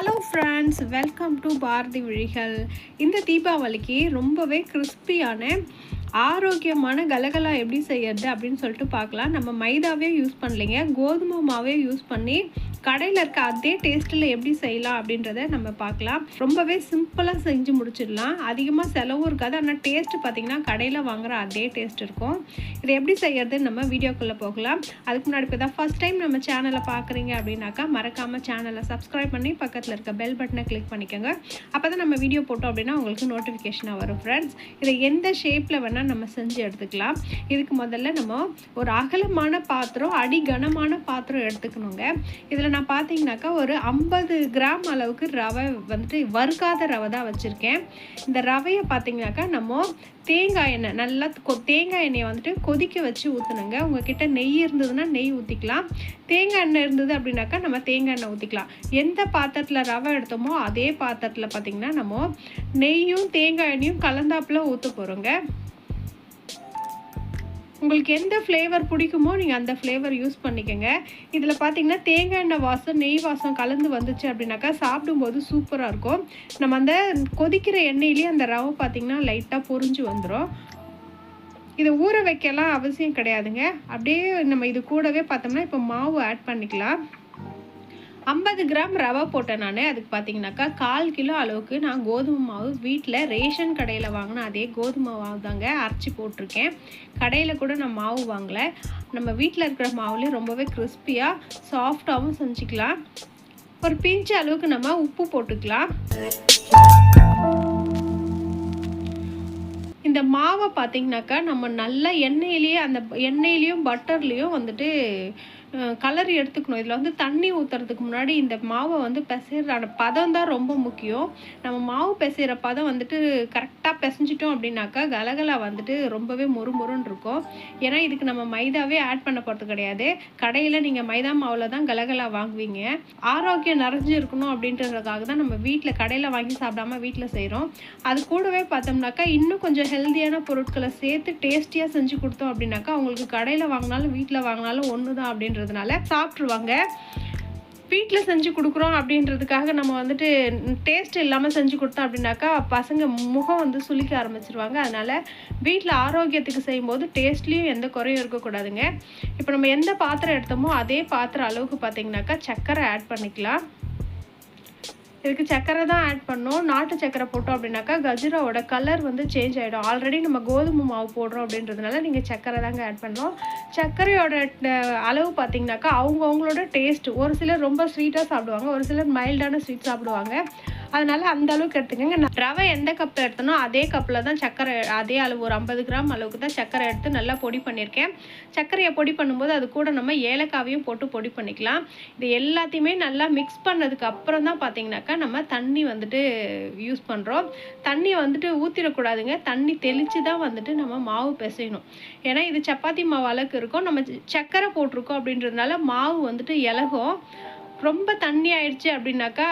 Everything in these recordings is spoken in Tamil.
Hello friends welcome to Bharathi Vizhigal இந்த தீபாவளிக்கு ரொம்பவே கிறிஸ்பியான ஆரோக்கியமான கலகலா எப்படி செய்யறது அப்படின்னு சொல்லிட்டு பார்க்கலாம். நம்ம மைதாவே யூஸ் பண்ணலைங்க. கோதுமை மாவே யூஸ் பண்ணி கடையில் இருக்க அதே டேஸ்ட்டில் எப்படி செய்யலாம் அப்படின்றத நம்ம பார்க்கலாம். ரொம்பவே சிம்பிளாக செஞ்சு முடிச்சிடலாம். அதிகமாக செலவும் இருக்காது. ஆனால் டேஸ்ட்டு பார்த்திங்கன்னா கடையில் வாங்குற அதே டேஸ்ட் இருக்கும். இதை எப்படி செய்யறதுன்னு நம்ம வீடியோக்குள்ளே போகலாம். அதுக்கு முன்னாடி இப்போ தான் ஃபஸ்ட் டைம் நம்ம சேனலை பார்க்குறீங்க அப்படின்னாக்கா மறக்காமல் சேனலை சப்ஸ்கிரைப் பண்ணி பக்கத்தில் இருக்க பெல் பட்டனை கிளிக் பண்ணிக்கோங்க. அப்போ தான் நம்ம வீடியோ போட்டோம் அப்படின்னா உங்களுக்கு நோட்டிஃபிகேஷனாக வரும் ஃப்ரெண்ட்ஸ் இதை எந்த ஷேப்பில் வேணால் நம்ம செஞ்சு எடுத்துக்கலாம். இதுக்கு முதல்ல நம்ம ஒரு அகலமான பாத்திரம் அடி கனமான பாத்திரம் எடுத்துக்கணுங்க. இதில் நான் பார்த்தீங்கன்னாக்கா ஒரு ஐம்பது கிராம் அளவுக்கு ரவை வந்துட்டு வறுக்காத ரவை தான் வச்சுருக்கேன். இந்த ரவையை பார்த்தீங்கன்னாக்கா நம்ம தேங்காய் எண்ணெய் நல்லா கொ தேங்காய் எண்ணெயை வந்துட்டு கொதிக்க வச்சு ஊற்றணுங்க உங்ககிட்ட நெய் இருந்ததுன்னா நெய் ஊற்றிக்கலாம் தேங்காய் எண்ணெய் இருந்தது அப்படின்னாக்கா நம்ம தேங்காய் எண்ணெய் ஊற்றிக்கலாம் எந்த பாத்திரத்தில் ரவை எடுத்தோமோ அதே பாத்திரத்தில் பார்த்திங்கன்னா நம்ம நெய்யும் தேங்காய் எண்ணெயும் கலந்தாப்பில் ஊற்ற போகிறோங்க உங்களுக்கு எந்த ஃப்ளேவர் பிடிக்குமோ நீங்கள் அந்த ஃப்ளேவர் யூஸ் பண்ணிக்கோங்க. இதில் பார்த்தீங்கன்னா தேங்காய் எண்ணெய் வாசம் நெய் வாசம் கலந்து வந்துச்சு அப்படின்னாக்கா சாப்பிடும்போது சூப்பராக இருக்கும். நம்ம அந்த கொதிக்கிற எண்ணெயிலேயே அந்த ரவை பார்த்திங்கன்னா லைட்டாக பொறிஞ்சு வந்துடும் இதை ஊற வைக்கலாம் அவசியம் கிடையாதுங்க. அப்படியே நம்ம இது கூடவே பார்த்தோம்னா இப்போ மாவு ஆட் பண்ணிக்கலாம். ஐம்பது கிராம் ரவை போட்டேன் நான். அதுக்கு பார்த்தீங்கன்னாக்கா கால் கிலோ அளவுக்கு நான் கோதுமை மாவு வீட்டில் ரேஷன் கடையில் வாங்கின அதே கோதுமை மாவு தாங்க அரைச்சி போட்டிருக்கேன். கடையில் கூட நான் மாவு வாங்கலை. நம்ம வீட்டில் இருக்கிற மாவுலேயும் ரொம்பவே கிறிஸ்பியாக சாஃப்டாகவும் செஞ்சுக்கலாம். ஒரு பிஞ்சு அளவுக்கு நம்ம உப்பு போட்டுக்கலாம். இந்த மாவை பார்த்தீங்கன்னாக்கா நம்ம நல்லா எண்ணெயிலேயே அந்த எண்ணெயிலையும் பட்டர்லேயும் வந்துட்டு கலர் எடுத்துக்கணும். இதில் வந்து தண்ணி ஊற்றுறதுக்கு முன்னாடி இந்த மாவை வந்து பிசைகிற பதம் தான் ரொம்ப முக்கியம். நம்ம மாவு பிசைகிற பதம் வந்துட்டு கரெக்டாக பிசைஞ்சிட்டோம் அப்படின்னாக்கா கலகலா வந்துட்டு ரொம்பவே முறுமுறுன்னு இருக்கும். ஏன்னா இதுக்கு நம்ம மைதாவே ஆட் பண்ண போகிறது கிடையாது. கடையில் நீங்கள் மைதா மாவில் தான் கலகலா வாங்குவீங்க. ஆரோக்கியம் நிறைஞ்சு இருக்கணும் அப்படின்றதுக்காக தான் நம்ம வீட்டில் கடையில் வாங்கி சாப்பிடாம வீட்டில் செய்கிறோம் அது கூடவே பார்த்தோம்னாக்கா இன்னும் கொஞ்சம் ஹெல்த்தியான பொருட்களை சேர்த்து டேஸ்டியாக செஞ்சு கொடுத்தோம் அப்படின்னாக்கா அவங்களுக்கு கடையில் வாங்கினாலும் வீட்டில் வாங்கினாலும் ஒன்று தான் அப்படின்ற அப்படின்றதுனால சாப்பிட்ருவாங்க வீட்டில் செஞ்சு கொடுக்குறோம் அப்படின்றதுக்காக நம்ம வந்துட்டு டேஸ்ட் இல்லாமல் செஞ்சு கொடுத்தோம் அப்படின்னாக்கா பசங்க முகம் வந்து சுளிக்க ஆரம்பிச்சிருவாங்க. அதனால் வீட்டில் ஆரோக்கியத்துக்கு செய்யும்போது டேஸ்ட்லேயும் எந்த குறையும் இருக்கக்கூடாதுங்க இப்போ நம்ம எந்த பாத்திரம் எடுத்தோமோ அதே பாத்திரம் அளவுக்கு பார்த்தீங்கன்னாக்கா சர்க்கரை ஆட் பண்ணிக்கலாம். இதுக்கு சக்கரை தான் ஆட் பண்ணோம். நாட்டு சக்கரை போட்டோம் அப்படின்னாக்கா கஜ்ராவோட கலர் வந்து சேஞ்ச் ஆகிடும் ஆல்ரெடி நம்ம கோதுமை மாவு போடுறோம் அப்படின்றதுனால நீங்கள் சக்கரை தாங்க ஆட் பண்ணோம் சர்க்கரையோட அளவு பார்த்தீங்கன்னாக்கா அவங்க அவங்களோட டேஸ்ட் ஒரு சிலர் ரொம்ப ஸ்வீட்டாக சாப்பிடுவாங்க ஒரு சிலர் மைல்டான ஸ்வீட் சாப்பிடுவாங்க. அதனால் அந்த அளவுக்கு எடுத்துக்கோங்க. நான் ரவை எந்த கப்பில் எடுத்தனோ அதே கப்பில் தான் சர்க்கரை அதே அளவு ஒரு ஐம்பது கிராம் அளவுக்கு தான் சர்க்கரை எடுத்து நல்லா பொடி பண்ணியிருக்கேன். சர்க்கரையை பொடி பண்ணும்போது அது கூட நம்ம ஏலக்காவையும் போட்டு பொடி பண்ணிக்கலாம். இது எல்லாத்தையுமே நல்லா மிக்ஸ் பண்ணதுக்கு அப்புறம் தான் பார்த்தீங்கன்னாக்கா நம்ம தண்ணி வந்துட்டு யூஸ் பண்ணுறோம் தண்ணி வந்துட்டு ஊற்றிடக்கூடாதுங்க தண்ணி தெளித்து தான் வந்துட்டு நம்ம மாவு பிசையணும். ஏன்னா இது சப்பாத்தி மாவு அளவுக்கு இருக்கும். நம்ம சர்க்கரை போட்டிருக்கோம் அப்படின்றதுனால மாவு வந்துட்டு இலகும். ரொம்ப தண்ணி ஆயிடுச்சு அப்படின்னாக்கா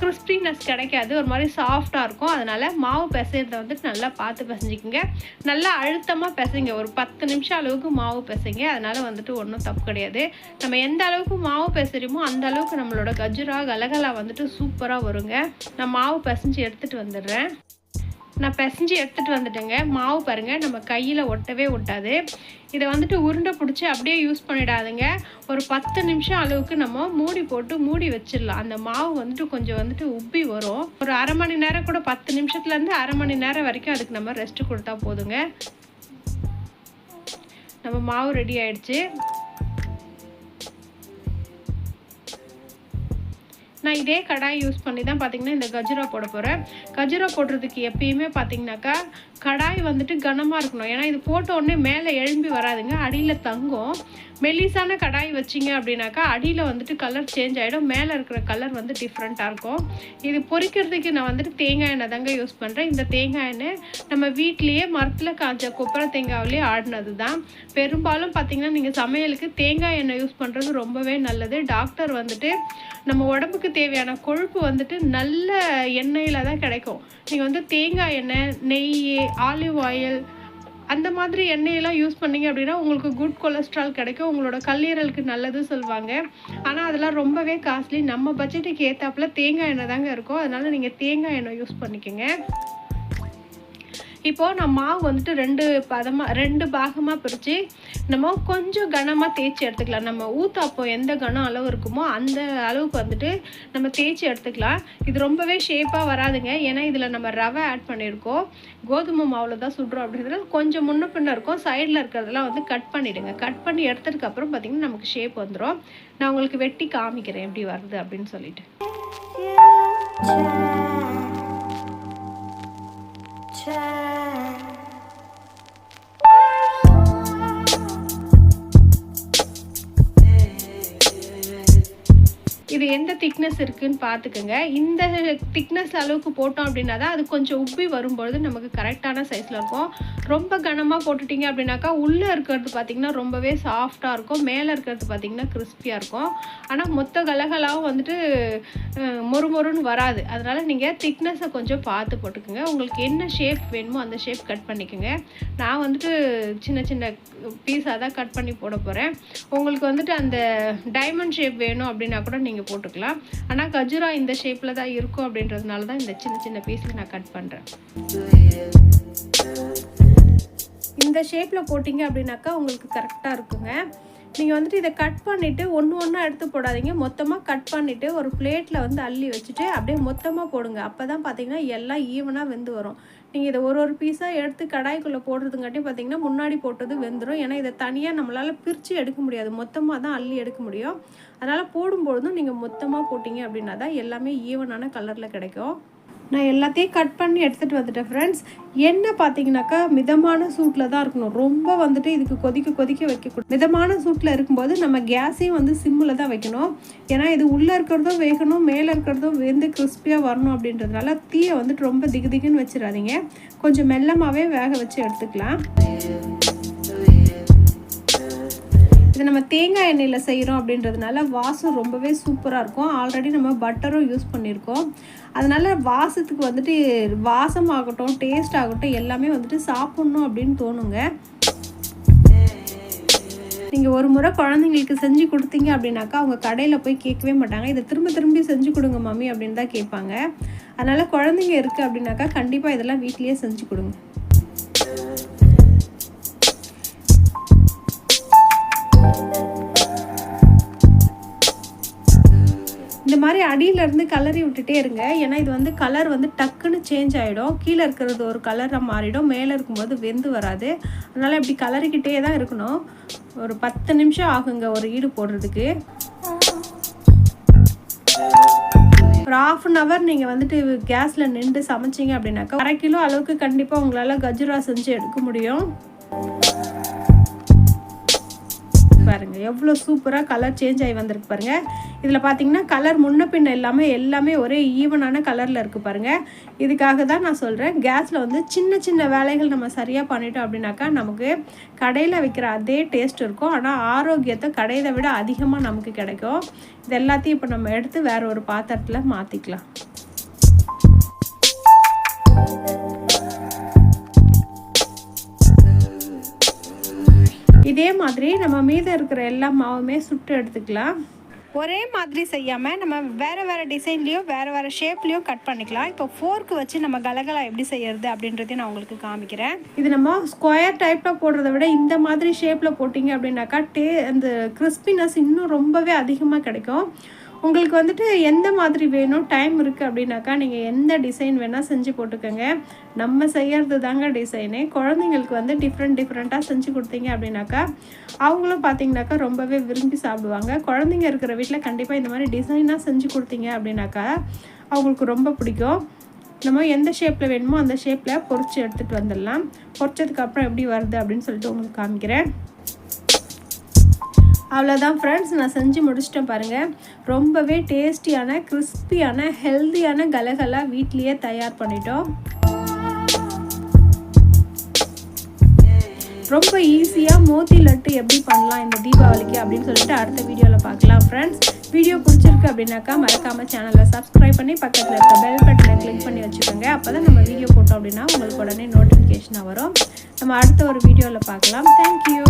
கிறிஸ்பினஸ் கிடைக்காது. ஒரு மாதிரி சாஃப்டாக இருக்கும். அதனால் மாவு பிசைறத வந்துட்டு நல்லா பார்த்து பிசைஞ்சிக்கோங்க. நல்லா அழுத்தமாக பிசைங்க. ஒரு பத்து நிமிஷம் அளவுக்கு மாவு பிசைங்க. அதனால் வந்துட்டு ஒன்றும் தப்பு கிடையாது. நம்ம எந்த அளவுக்கு மாவு பிசைறோமோ அந்த அளவுக்கு நம்மளோட கஜுரா கலகலா வந்துட்டு சூப்பராக வருங்க. நான் மாவு பிசைஞ்சு எடுத்துகிட்டு வந்துடுறேன். நான் பிசைஞ்சு எடுத்துகிட்டு வந்துட்டேங்க. மாவு பாருங்கள் நம்ம கையில் ஒட்டவே ஒட்டாது. இதை வந்துட்டு உருண்டை பிடிச்சி அப்படியே யூஸ் பண்ணிடாதுங்க. ஒரு பத்து நிமிஷம் அளவுக்கு நம்ம மூடி போட்டு மூடி வச்சிடலாம். அந்த மாவு வந்துட்டு கொஞ்சம் வந்துட்டு உப்பி வரும். ஒரு அரை மணி நேரம் கூட பத்து நிமிஷத்துலேருந்து அரை மணி நேரம் வரைக்கும் அதுக்கு நம்ம ரெஸ்ட்டு கொடுத்தா போதுங்க. நம்ம மாவு ரெடி ஆயிடுச்சு. நான் இதே கடாய் யூஸ் பண்ணி தான் பார்த்தீங்கன்னா இந்த கஜுரா போட போகிறேன் கஜுரா போடுறதுக்கு எப்பயுமே பார்த்தீங்கன்னாக்கா கடாய் வந்துட்டு கனமாக இருக்கணும். ஏன்னா இது போட்ட உடனே மேலே எழும்பி வராதுங்க அடியில் தங்கும். மெல்லிசான கடாய் வச்சிங்க அப்படின்னாக்கா அடியில் வந்துட்டு கலர் சேஞ்ச் ஆகிடும் மேலே இருக்கிற கலர் வந்து டிஃப்ரெண்ட்டாக இருக்கும். இது பொரிக்கிறதுக்கு நான் வந்துட்டு தேங்காய் எண்ணெய் தாங்க யூஸ் பண்ணுறேன் இந்த தேங்காய் எண்ணெய் நம்ம வீட்லேயே மரத்தில் காய்ச்ச கொப்பரை தேங்காவிலே ஆடினது தான் பெரும்பாலும் பார்த்திங்கன்னா நீங்கள் சமையலுக்கு தேங்காய் எண்ணெய் யூஸ் பண்ணுறது ரொம்பவே நல்லது. டாக்டர் வந்துட்டு நம்ம உடம்புக்கு தேவையான கொழுப்பு வந்துட்டு நல்ல எண்ணெயில் தான் கிடைக்கும். நீங்கள் வந்து தேங்காய் எண்ணெய் நெய் ஆலிவ் ஆயில் அந்த மாதிரி எண்ணெயெல்லாம் யூஸ் பண்ணீங்க அப்படின்னா உங்களுக்கு குட் கொலஸ்ட்ரால் கிடைக்கும். உங்களோட கல்லீரலுக்கு நல்லது சொல்லுவாங்க ஆனால் அதெல்லாம் ரொம்பவே காஸ்ட்லி நம்ம பட்ஜெட்டுக்கு ஏற்றாப்புல தேங்காய் எண்ணெய் தாங்க இருக்கும். அதனால் நீங்கள் தேங்காய் எண்ணெய் யூஸ் பண்ணிக்கோங்க. இப்போது நான் மாவு வந்துட்டு ரெண்டு பதமாக ரெண்டு பாகமாக பிரித்து நம்ம கொஞ்சம் கனமாக தேய்ச்சி எடுத்துக்கலாம். நம்ம ஊத்தாப்போ எந்த கனம் அளவு இருக்குமோ அந்த அளவுக்கு வந்துட்டு நம்ம தேய்ச்சி எடுத்துக்கலாம். இது ரொம்பவே ஷேப்பாக வராதுங்க. ஏன்னா இதில் நம்ம ரவை ஆட் பண்ணியிருக்கோம் கோதுமை மாவில் தான் சுடுறோம் அப்படிங்கிறதுல கொஞ்சம் முன்ன பின்ன இருக்கும். சைடில் இருக்கிறதெல்லாம் வந்து கட் பண்ணிவிடுங்க கட் பண்ணி எடுத்ததுக்கப்புறம் பார்த்திங்கன்னா நமக்கு ஷேப் வந்துடும் நான் உங்களுக்கு வெட்டி காமிக்கிறேன் எப்படி வருது அப்படின்னு சொல்லிட்டு. Check. இது எந்த திக்னஸ் இருக்குன்னு பார்த்துக்குங்க. இந்த திக்னஸ் அளவுக்கு போட்டோம் அப்படின்னா தான் அது கொஞ்சம் உப்பி வரும்பொழுது நமக்கு கரெக்டான சைஸில் இருக்கும். ரொம்ப கனமாக போட்டுட்டீங்க அப்படின்னாக்கா உள்ளே இருக்கிறது பார்த்திங்கன்னா ரொம்பவே சாஃப்டாக இருக்கும். மேலே இருக்கிறது பார்த்திங்கன்னா கிறிஸ்பியாக இருக்கும். ஆனால் மொத்த கலகலாவும் வந்துட்டு மொறு மொறுன்னு வராது. அதனால் நீங்கள் திக்னஸை கொஞ்சம் பார்த்து போட்டுக்கோங்க. உங்களுக்கு என்ன ஷேப் வேணுமோ அந்த ஷேப் கட் பண்ணிக்கோங்க. நான் வந்துட்டு சின்ன சின்ன பீஸாக தான் கட் பண்ணி போட போகிறேன் உங்களுக்கு வந்துட்டு அந்த டைமண்ட் ஷேப் வேணும் அப்படின்னா கூட நீங்கள் போட்டுக்கலாம். ஆனால் கஜுரா இந்த ஷேப்பில் தான் இருக்கும் அப்படின்றதுனால தான் இந்த சின்ன சின்ன பீஸில் நான் கட் பண்ணுறேன் இந்த ஷேப்பில் போட்டிங்க அப்படின்னாக்கா உங்களுக்கு கரெக்டாக இருக்குங்க. நீங்கள் வந்துட்டு இதை கட் பண்ணிவிட்டு ஒன்று ஒன்றா எடுத்து போடாதீங்க. மொத்தமாக கட் பண்ணிவிட்டு ஒரு பிளேட்டில் வந்து அள்ளி வச்சுட்டு அப்படியே மொத்தமாக போடுங்க. அப்போ தான் பார்த்தீங்கன்னா எல்லாம் ஈவனாக வெந்து வரும். நீங்கள் இதை ஒரு ஒரு பீஸாக எடுத்து கடாய்க்குள்ளே போடுறதுங்காட்டி பார்த்தீங்கன்னா முன்னாடி போட்டது வெந்துடும் ஏன்னா இதை தனியாக நம்மளால் பிரித்து எடுக்க முடியாது. மொத்தமாக தான் அள்ளி எடுக்க முடியும். அதனால் போடும்பொழுதும் நீங்கள் மொத்தமாக போட்டிங்க அப்படின்னா தான் எல்லாமே ஈவனான கலரில் கிடைக்கும். நான் எல்லாத்தையும் கட் பண்ணி எடுத்துகிட்டு வந்துட்டேன் ஃப்ரெண்ட்ஸ் எண்ணெய் பார்த்தீங்கன்னாக்கா மிதமான சூட்டில் தான் இருக்கணும். ரொம்ப வந்துட்டு இதுக்கு கொதிக்க கொதிக்க வைக்கக்கூடாது. மிதமான சூட்டில் இருக்கும்போது நம்ம கேஸையும் வந்து சிம்மில் தான் வைக்கணும். ஏன்னா இது உள்ளே இருக்கிறதும் வேகணும் மேலே இருக்கிறதும் வெந்து கிறிஸ்பியாக வரணும் அப்படின்றதுனால தீயை வந்துட்டு ரொம்ப திகு திகுன்னு வச்சிடாதீங்க. கொஞ்சம் மெல்லமாகவே வேக வச்சு எடுத்துக்கலாம். இது நம்ம தேங்காய் எண்ணெயில் செய்கிறோம் அப்படின்றதுனால வாசம் ரொம்பவே சூப்பராக இருக்கும். ஆல்ரெடி நம்ம பட்டரும் யூஸ் பண்ணியிருக்கோம் அதனால் வாசத்துக்கு வந்துட்டு வாசம் ஆகட்டும் டேஸ்ட் ஆகட்டும் எல்லாமே வந்துட்டு சாப்பிட்ணும் அப்படின்னு தோணுங்க. நீங்கள் ஒரு முறை குழந்தைங்களுக்கு செஞ்சு கொடுத்தீங்க அப்படின்னாக்கா அவங்க கடையில் போய் கேட்கவே மாட்டாங்க. இதை திரும்ப திரும்பி செஞ்சு கொடுங்க மம்மி அப்படின்னு தான் கேட்பாங்க. அதனால் குழந்தைங்க இருக்குது அப்படின்னாக்கா கண்டிப்பாக இதெல்லாம் வீட்லேயே செஞ்சு கொடுங்க. இந்த மாதிரி அடியிலேருந்து கலரி விட்டுட்டே இருங்க. ஏன்னா இது வந்து கலர் வந்து டக்குன்னு சேஞ்ச் ஆகிடும் கீழே இருக்கிறது ஒரு கலராக மாறிடும். மேலே இருக்கும்போது வெந்து வராது. அதனால் இப்படி கலரிக்கிட்டே தான் இருக்கணும். ஒரு பத்து நிமிஷம் ஆகுங்க ஒரு ஈடு போடுறதுக்கு. ஒரு ஆஃப் அன் ஹவர் நீங்கள் வந்துட்டு கேஸில் நின்று சமைச்சிங்க அப்படின்னாக்கா அரை கிலோ அளவுக்கு கண்டிப்பாக உங்களால் கஜுரா செஞ்சு எடுக்க முடியும். பாருங்கள் எவ்வளோ சூப்பராக கலர் சேஞ்ச் ஆகி வந்திருக்கு பாருங்கள் இதில் பார்த்தீங்கன்னா கலர் முன்ன பின்ன இல்லாமல் எல்லாமே ஒரே ஈவனான கலரில் இருக்குது பாருங்கள் இதுக்காக தான் நான் சொல்கிறேன் கேஸில் வந்து சின்ன சின்ன வேலைகள் நம்ம சரியாக பண்ணிட்டோம் அப்படின்னாக்கா நமக்கு கடையில் வைக்கிற அதே டேஸ்ட் இருக்கும். ஆனால் ஆரோக்கியத்தை கடையை விட அதிகமாக நமக்கு கிடைக்கும். இது எல்லாத்தையும் இப்போ நம்ம எடுத்து வேறு ஒரு பாத்திரத்தில் மாற்றிக்கலாம் இதே மாதிரி நம்ம மீதம் இருக்கிற எல்லா மாவுமே சுட்டு எடுத்துக்கலாம். ஒரே மாதிரி செய்யாமல் நம்ம வேறு வேறு டிசைன்லேயும் வேறு வேறு ஷேப்லேயும் கட் பண்ணிக்கலாம். இப்போ ஃபோர்க்கு வச்சு நம்ம கலகலா எப்படி செய்யறது அப்படின்றதையும் நான் உங்களுக்கு காமிக்கிறேன். இது நம்ம ஸ்கொயர் டைப்பில் போடுறத விட இந்த மாதிரி ஷேப்பில் போட்டிங்க அப்படின்னாக்கா டே அந்த கிறிஸ்பினஸ் இன்னும் ரொம்பவே அதிகமாக கிடைக்கும். உங்களுக்கு வந்துட்டு எந்த மாதிரி வேணும்? டைம் இருக்குது அப்படின்னாக்கா நீங்கள் எந்த டிசைன் வேணால் செஞ்சு போட்டுக்கோங்க. நம்ம செய்கிறது தாங்க டிசைனு குழந்தைங்களுக்கு வந்து டிஃப்ரெண்ட் டிஃப்ரெண்ட்டாக செஞ்சு கொடுத்தீங்க அப்படின்னாக்கா அவங்களும் பார்த்தீங்கன்னாக்கா ரொம்பவே விரும்பி சாப்பிடுவாங்க. குழந்தைங்க இருக்கிற வீட்டில் கண்டிப்பாக இந்த மாதிரி டிசைனாக செஞ்சு கொடுத்தீங்க அப்படின்னாக்கா அவங்களுக்கு ரொம்ப பிடிக்கும். நம்ம எந்த ஷேப்பில் வேணுமோ அந்த ஷேப்பில் பொறிச்சு எடுத்துகிட்டு வந்துடலாம். பொறிச்சதுக்கப்புறம் எப்படி வருது அப்படின்னு சொல்லிட்டு உங்களுக்கு காமிக்கிறேன். அவ்வளோதான் ஃப்ரெண்ட்ஸ் நான் செஞ்சு முடிச்சிட்டேன் பாருங்கள் ரொம்பவே டேஸ்டியான கிறிஸ்பியான ஹெல்த்தியான கலகலா வீட்லேயே தயார் பண்ணிட்டோம். ரொம்ப ஈஸியாக மோத்தி லட்டு எப்படி பண்ணலாம் இந்த தீபாவளிக்கு அப்படின்னு சொல்லிட்டு அடுத்த வீடியோவில் பார்க்கலாம் ஃப்ரெண்ட்ஸ் வீடியோ பிடிச்சிருக்கு பிடிச்சிருக்கு அப்படின்னாக்கா மறக்காமல் சேனலை சப்ஸ்கிரைப் பண்ணி பக்கத்தில் இருக்க பெல் பட்டனை கிளிக் பண்ணி வச்சுக்கோங்க. அப்போ தான் நம்ம வீடியோ போட்டோம் அப்படின்னா உங்களுக்கு உடனே நோட்டிஃபிகேஷனாக வரும். நம்ம அடுத்த ஒரு வீடியோவில் பார்க்கலாம். தேங்க்யூ